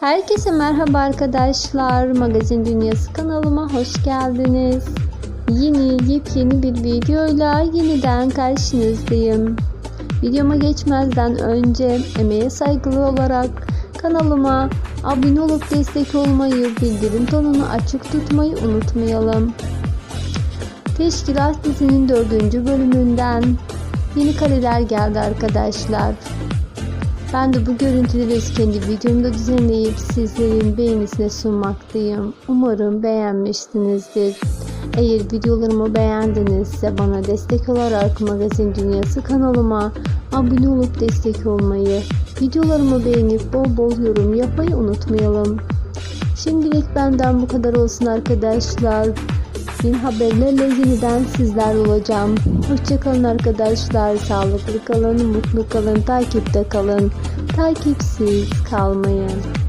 Herkese merhaba arkadaşlar. Magazin Dünyası kanalıma hoş geldiniz. Yeni yepyeni bir videoyla yeniden karşınızdayım. Videoma geçmezden önce emeğe saygılı olarak kanalıma abone olup destek olmayı, bildirim tonunu açık tutmayı unutmayalım. Teşkilat dizinin dördüncü bölümünden yeni kareler geldi arkadaşlar. Ben de bu görüntüleri kendi videomda düzenleyip sizlerin beğenisine sunmaktayım. Umarım beğenmişsinizdir. Eğer videolarımı beğendinizse bana destek olarak Magazin Dünyası kanalıma abone olup destek olmayı, videolarımı beğenip bol bol yorum yapmayı unutmayalım. Şimdilik benden bu kadar olsun arkadaşlar. Yeni haberlerle yeniden sizler olacağım. Hoşçakalın arkadaşlar. Sağlıklı kalın, mutlu kalın, takipte kalın. Takipsiz kalmayın.